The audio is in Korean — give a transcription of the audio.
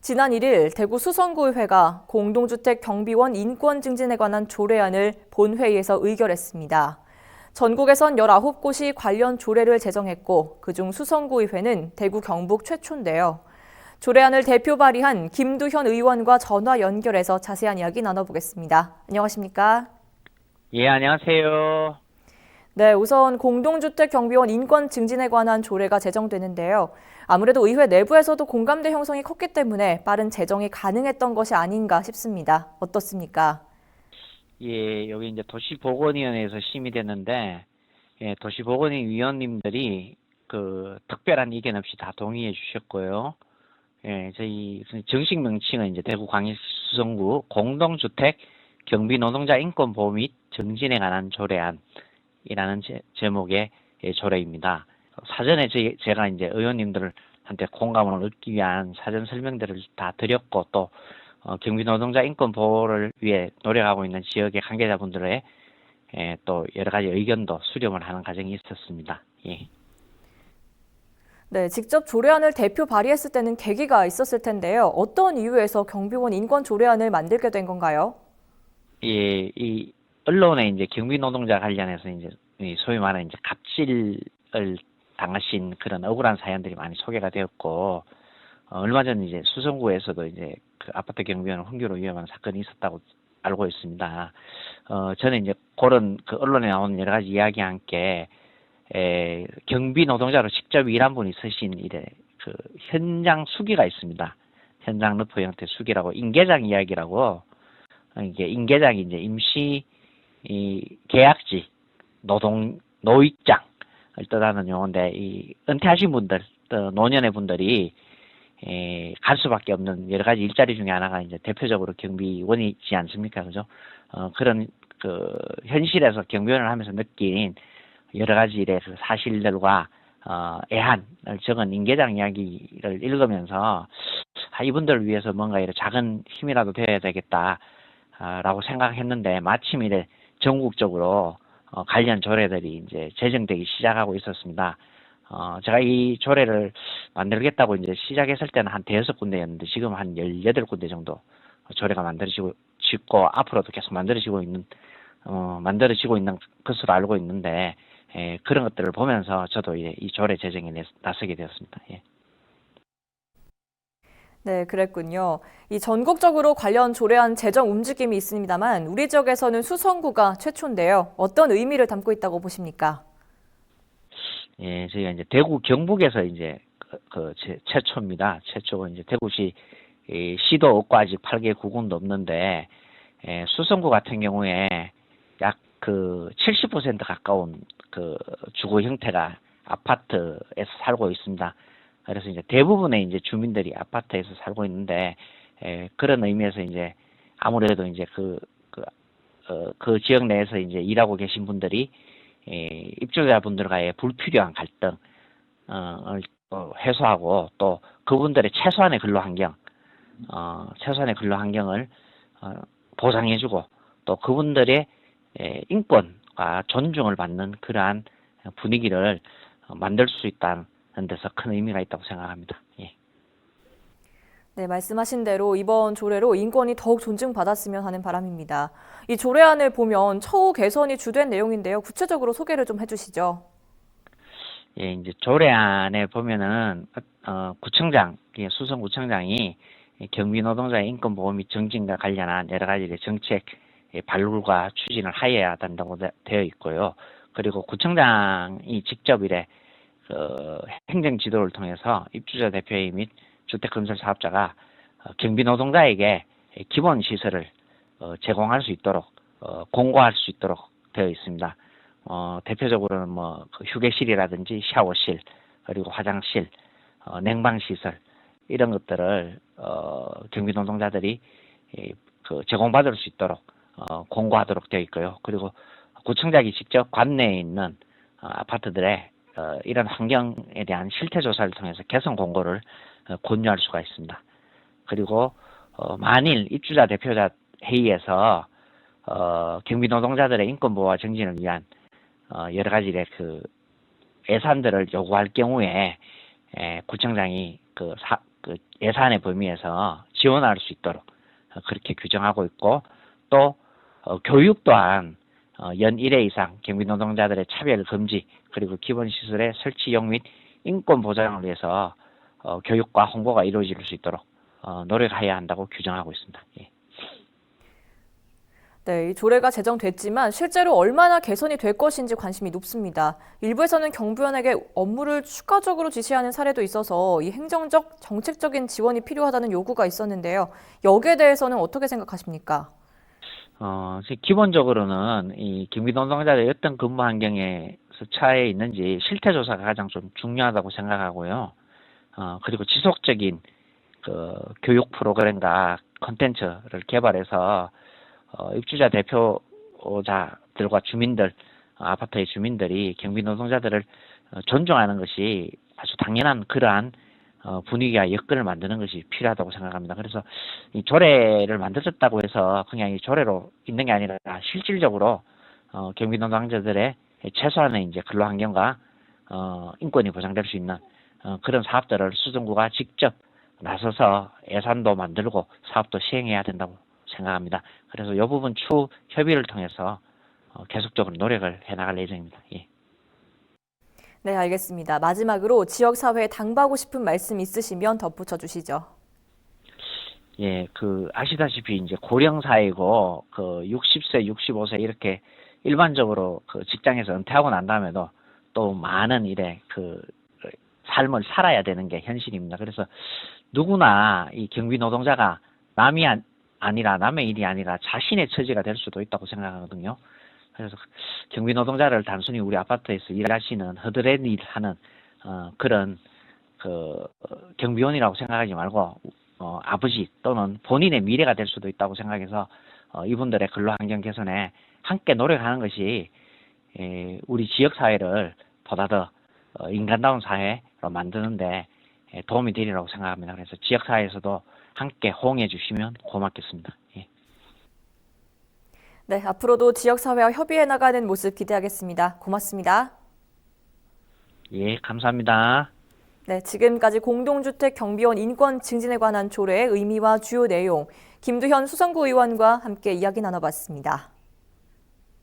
지난 1일 대구 수성구의회가 공동주택 경비원 인권 증진에 관한 조례안을 본회의에서 의결했습니다. 전국에선 19곳이 관련 조례를 제정했고 그중 수성구의회는 대구 경북 최초인데요. 조례안을 대표 발의한 김두현 의원과 전화 연결해서 자세한 이야기 나눠보겠습니다. 안녕하십니까? 예, 안녕하세요. 네, 우선 공동주택 경비원 인권 증진에 관한 조례가 제정되는데요. 아무래도 의회 내부에서도 공감대 형성이 컸기 때문에 빠른 제정이 가능했던 것이 아닌가 싶습니다. 어떻습니까? 예, 여기 이제 도시보건위원회에서 심의됐는데, 예, 도시보건위 위원님들이 그 특별한 이견 없이 다 동의해 주셨고요. 예, 저희 정식 명칭은 이제 대구 광역시 수성구 공동주택 경비 노동자 인권 보호 및 정진에 관한 조례안 이라는 제, 제목의 예, 조례입니다. 사전에 제, 제가 이제 의원님들한테 공감을 얻기 위한 사전 설명들을 다 드렸고 또 어, 경비 노동자 인권 보호를 위해 노력하고 있는 지역의 관계자분들의 예, 또 여러 가지 의견도 수렴을 하는 과정이 있었습니다. 예. 네, 직접 조례안을 대표 발의했을 때는 계기가 있었을 텐데요. 어떤 이유에서 경비원 인권 조례안을 만들게 된 건가요? 예, 이 언론에 이제 경비 노동자 관련해서 이제 이 소위 말하는 이제 갑질을 당하신 그런 억울한 사연들이 많이 소개가 되었고 어, 얼마 전 이제 수성구에서도 이제 그 아파트 경비원 훈계로 위험한 사건이 있었다고 알고 있습니다. 어, 저는 이제 그런 그 언론에 나오는 여러 가지 이야기와 함께 에, 경비 노동자로 직접 일한 분이 쓰신 이래 그 현장 수기가 있습니다. 현장 러프 형태 수기라고 인계장 이야기라고 어, 이게 인계장이 이제 임시 이 계약직 노동 노익장을 뜻하는 용어인데 이 은퇴하신 분들 또 노년의 분들이 에, 갈 수밖에 없는 여러 가지 일자리 중에 하나가 이제 대표적으로 경비원이지 않습니까, 그죠? 어, 그런 그 현실에서 경비원을 하면서 느낀 여러 가지 일의 그 사실들과 어, 애한을 적은 인계장 이야기를 읽으면서 아, 이분들을 위해서 뭔가 이런 작은 힘이라도 되어야 되겠다. 아, 라고 생각했는데 마침 이래 전국적으로 어, 관련 조례들이 이제 제정되기 시작하고 있었습니다. 어, 제가 이 조례를 만들겠다고 이제 시작했을 때는 한 대여섯 군데였는데 지금 한 열여덟 군데 정도 조례가 만들어지고 짓고 앞으로도 계속 만들어지고 있는 어, 만들어지고 있는 것으로 알고 있는데 예, 그런 것들을 보면서 저도 이제 이 조례 제정에 내- 나서게 되었습니다. 예. 네, 그랬군요. 이 전국적으로 관련 조례안 제정 움직임이 있습니다만 우리 지역에서는 수성구가 최초인데요. 어떤 의미를 담고 있다고 보십니까? 예, 저희가 이제 대구 경북에서 이제 그, 그 제- 최초입니다. 최초가 이제 대구시 이 시도 없고 아직 8개 구군도 없는데 예, 수성구 같은 경우에 약 그 70% 가까운 그 주거 형태가 아파트에서 살고 있습니다. 그래서 이제 대부분의 이제 주민들이 아파트에서 살고 있는데 예, 그런 의미에서 이제 아무래도 이제 그, 그, 어, 그 지역 내에서 이제 일하고 계신 분들이 이 입주자분들과의 불필요한 갈등을 어, 해소하고 또 그분들의 최소한의 근로 환경, 어, 최소한의 근로 환경을 어, 보장해주고 또 그분들의 에, 인권과 존중을 받는 그러한 분위기를 어, 만들 수 있다는 데서 큰 의미가 있다고 생각합니다. 예. 네, 말씀하신 대로 이번 조례로 인권이 더욱 존중받았으면 하는 바람입니다. 이 조례안을 보면 처우 개선이 주된 내용인데요. 구체적으로 소개를 좀 해주시죠. 예, 이제 조례안에 보면은 어, 구청장, 예, 수성구청장이 경비 노동자의 인권 보호 및 정진과 관련한 여러 가지 정책 예, 발굴과 추진을 하여야 한다고 되- 되어 있고요. 그리고 구청장이 직접 이래 그 행정 지도를 통해서 입주자 대표회 및 주택 건설 사업자가 어, 경비 노동자에게 기본 시설을 어, 제공할 수 있도록 어, 공고할 수 있도록 되어 있습니다. 어, 대표적으로는 뭐그 휴게실이라든지 샤워실 그리고 화장실, 어, 냉방 시설 이런 것들을 어, 경비 노동자들이 이, 그 제공받을 수 있도록 어, 공고하도록 되어 있고요. 그리고 구청장이 직접 관내에 있는 어, 아파트들의 어, 이런 환경에 대한 실태 조사를 통해서 개선 공고를 어, 권유할 수가 있습니다. 그리고 어, 만일 입주자 대표자 회의에서 어, 경비 노동자들의 인권 보호와 정진을 위한 어, 여러 가지의 그 예산들을 요구할 경우에 에, 구청장이 그 사, 그 예산의 범위에서 지원할 수 있도록 어, 그렇게 규정하고 있고 또 어, 교육 또한 어, 연 1회 이상 경비 노동자들의 차별 금지 그리고 기본 시설의 설치용 및 인권 보장을 위해서 어, 교육과 홍보가 이루어질 수 있도록 어, 노력해야 한다고 규정하고 있습니다. 예. 네, 이 조례가 제정됐지만 실제로 얼마나 개선이 될 것인지 관심이 높습니다. 일부에서는 경비원에게 업무를 추가적으로 지시하는 사례도 있어서 이 행정적, 정책적인 지원이 필요하다는 요구가 있었는데요. 여기에 대해서는 어떻게 생각하십니까? 어, 기본적으로는 이 경비 노동자들이 어떤 근무 환경에서 처해 있는지 실태 조사가 가장 좀 중요하다고 생각하고요. 어, 그리고 지속적인 그 교육 프로그램과 콘텐츠를 개발해서 어, 입주자 대표자들과 주민들, 어, 아파트의 주민들이 경비 노동자들을 어, 존중하는 것이 아주 당연한 그러한 어, 분위기와 여건을 만드는 것이 필요하다고 생각합니다. 그래서 이 조례를 만들었다고 해서 그냥 이 조례로 있는 게 아니라 실질적으로 어, 경비 노동자들의 최소한의 이제 근로 환경과 어, 인권이 보장될 수 있는 어, 그런 사업들을 수정구가 직접 나서서 예산도 만들고 사업도 시행해야 된다고 생각합니다. 그래서 이 부분 추후 협의를 통해서 어, 계속적으로 노력을 해나갈 예정입니다. 예. 네, 알겠습니다. 마지막으로 지역사회에 당부하고 싶은 말씀 있으시면 덧붙여 주시죠. 예, 그 아시다시피 이제 고령 사회고 그 60세, 65세 이렇게 일반적으로 그 직장에서 은퇴하고 난 다음에도 또 많은 일에 그 삶을 살아야 되는 게 현실입니다. 그래서 누구나 이 경비 노동자가 남이 안- 아니라 남의 일이 아니라 자신의 처지가 될 수도 있다고 생각하거든요. 그래서 경비 노동자를 단순히 우리 아파트에서 일하시는 허드렛 일 하는 어, 그런 그 어, 경비원이라고 생각하지 말고 어, 아버지 또는 본인의 미래가 될 수도 있다고 생각해서 어, 이분들의 근로 환경 개선에 함께 노력하는 것이 에, 우리 지역 사회를 보다 더 어, 인간다운 사회로 만드는데 에, 도움이 되리라고 생각합니다. 그래서 지역 사회에서도 함께 호응해 주시면 고맙겠습니다. 예. 네, 앞으로도 지역사회와 협의해 나가는 모습 기대하겠습니다. 고맙습니다. 예, 감사합니다. 네, 지금까지 공동주택 경비원 인권 증진에 관한 조례의 의미와 주요 내용, 김두현 수성구 의원과 함께 이야기 나눠봤습니다.